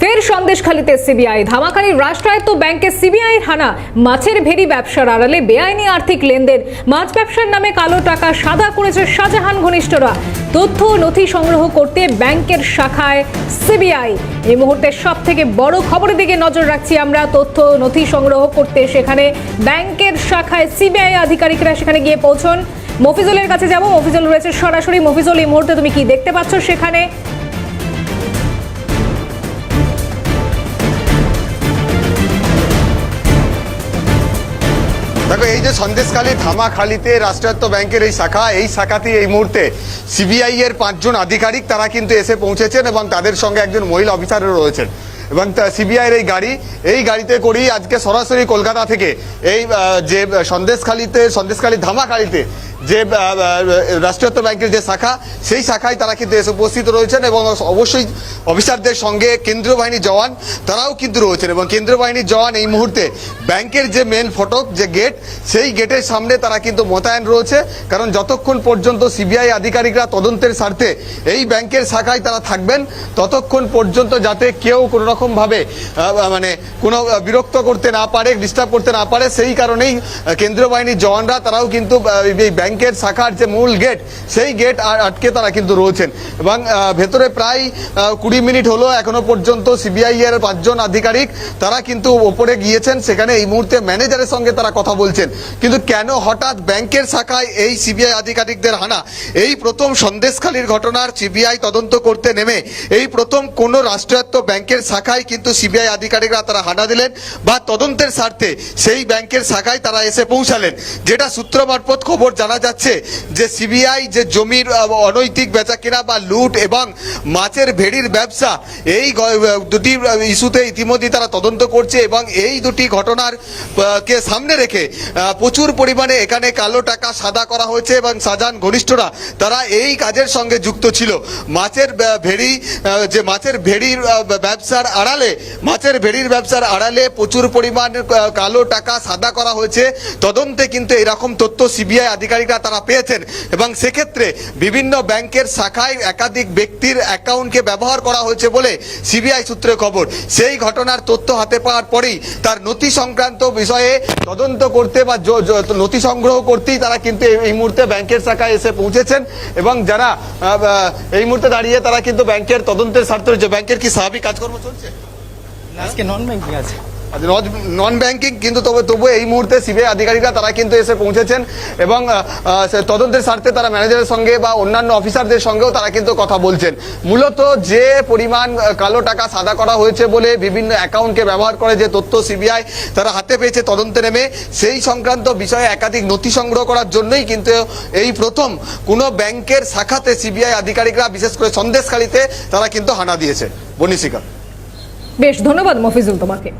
ফের সন্দেশখালীতে সিবিআই। ধামাকালি রাষ্ট্রায়ত্ত ব্যাংকে সিবিআই হানা। মাছের ভেরি ব্যবসার আড়ালে বেআইনি আর্থিক লেনদেন। মাছ ব্যবসার নামে কালো টাকা সাদা করেছে শাহজাহান ঘনিষ্ঠরা। তথ্য নথি সংগ্রহ করতে ব্যাংকের শাখায় সিবিআই। এই মুহূর্তে সব থেকে বড় খবরের দিকে নজর রাখছি আমরা। তথ্য নথি সংগ্রহ করতে সেখানে ব্যাংকের শাখায় সিবিআই আধিকারিকরা সেখানে গিয়ে পৌঁছন। মফিজুলের কাছে যাব। মফিজুল রয়েছে সরাসরি। মফিজুল, এই মুহূর্তে তুমি কি দেখতে পাচ্ছ সেখানে? দেখো, এই যে সন্দেশখালী ধামাখালিতে রাষ্ট্রায়ত্ত ব্যাংকের এই শাখা, এই শাখাতে এই মুহূর্তে সিবিআই এর পাঁচজন আধিকারিক তারা কিন্তু এসে পৌঁছেছেন এবং তাদের সঙ্গে একজন মহিলা অফিসারও রয়েছেন। এবং সিবিআই এর এই গাড়ি, এই গাড়িতে করেই আজকে সরাসরি কলকাতা থেকে এই যে সন্দেশখালিতে, সন্দেশখালী ধামাখালিতে যে রাষ্ট্রায়ত্ত ব্যাংকের যে শাখা সেই শাখায় তারা কিন্তু এসে উপস্থিত রয়েছেন এবং অবশ্যই অফিসারদের সঙ্গে কেন্দ্রীয় বাহিনীর জওয়ান তারাও কিন্তু রয়েছেন এবং কেন্দ্রীয় বাহিনীর জওয়ান এই মুহূর্তে ব্যাংকের যে মেন ফটক যে গেট সেই গেটের সামনে তারা কিন্তু মোতায়েন রয়েছে। কারণ যতক্ষণ পর্যন্ত সিবিআই আধিকারিকরা তদন্তের স্বার্থে এই ব্যাংকের শাখায় তারা থাকবেন ততক্ষণ পর্যন্ত যাতে কেউ কোনো রকম ভাবে আহ, মানে কোনো বিরক্ত করতে না পারে ডিস্টার্ব করতে না পারে সেই কারণেই কেন্দ্রীয় বাহিনীর জওয়ানরা তারাও কিন্তু এই ব্যাংকের শাখার যে মূল গেট, সেই গেট আর আটকে তারা কিন্তু রয়েছেন। এবং ভেতরে প্রায় কুড়ি মিনিট হলো এখনও পর্যন্ত সিবিআই এর পাঁচজন আধিকারিক তারা কিন্তু ওপরে গিয়েছেন। সেখানে এই মুহূর্তে ম্যানেজারের সঙ্গে তারা কথা বলছেন। কিন্তু কেন হঠাৎ ব্যাংকের শাখায় এই সিবিআই আধিকারিকদের হানা? এই প্রথম সন্দেশখালীর ঘটনার সিবিআই তদন্ত করতে নেমে এই প্রথম কোন রাষ্ট্রায়ত্ত ব্যাংকের শাখায় কিন্তু সিবিআই আধিকারিকরা তারা হানা দিলেন বা তদন্তের স্বার্থে সেই ব্যাংকের শাখায় তারা এসে পৌঁছালেন। যেটা সূত্র মারফত খবর জানা যাচ্ছে যে সিবিআই যে জমির অনৈতিক বেচা কেনা বা লুট এবং মাছের ভেড়ির ব্যবসা, এই দুটি ইস্যুতে ইতিমধ্যে তারা তদন্ত করছে এবং এই দুটি ঘটনার কে সামনে রেখে প্রচুর পরিমাণে এখানে কালো টাকা সাদা করা হয়েছে এবং সাজান ঘনিষ্ঠরা, তারা এই কাজের সঙ্গে যুক্ত ছিল। মাছের ভেড়ি যে মাছের ভেড়ির ব্যবসার আড়ালে, মাছের ভেড়ির ব্যবসার আড়ালে প্রচুর পরিমাণ কালো টাকা সাদা করা হয়েছে। তদন্তে কিন্তু এরকম তথ্য সিবিআই আধিকারিকরা তারা পেয়েছেন এবং সেক্ষেত্রে বিভিন্ন ব্যাংকের শাখায় একাধিক ব্যক্তির অ্যাকাউন্টকে ব্যবহার করা হয়েছে বলে সিবিআই সূত্রে খবর। সেই ঘটনার তথ্য হাতে পাওয়ার পরেই তার নথি সংক্রান্ত বিষয়ে তদন্ত করতে বা নথি সংগ্রহ করতেই তারা কিন্তু এই- মুহূর্তে ব্যাংকের শাখায় এসে পৌঁছেছেন এবং যারা এই মুহূর্তে দাঁড়িয়ে তারা কিন্তু ব্যাংকের তদন্তের স্বার্থ রয়েছে। ব্যাংকের কি স্বাভাবিক কাজকর্ম চলছে? আজকে নন ব্যাংকিং আছে। নন ব্যাংকিং কিন্তু তবে তবু এই মুহূর্তে সিবিআই আধিকারিকরা তারা কিন্তু এসে পৌঁছেছেন এবং তদন্তের স্বার্থে তারা ম্যানেজারের সঙ্গে বা অন্যান্য অফিসারদের সঙ্গেও তারা কিন্তু কথা বলছেন। মূলত যে পরিমাণ কালো টাকা সাদা করা হয়েছে বলে বিভিন্ন অ্যাকাউন্টকে ব্যবহার করে যে তথ্য সিবিআই তারা হাতে পেয়েছে তদন্তে নেমে, সেই সংক্রান্ত বিষয়ে একাধিক নথি সংগ্রহ করার জন্যই কিন্তু এই প্রথম কোনো ব্যাংকের শাখাতে সিবিআই আধিকারিকরা বিশেষ করে সন্দেশখালীতে তারা কিন্তু হানা দিয়েছে। বনিশিকা। বেশ, ধন্যবাদ মফিজুল তোমাকে।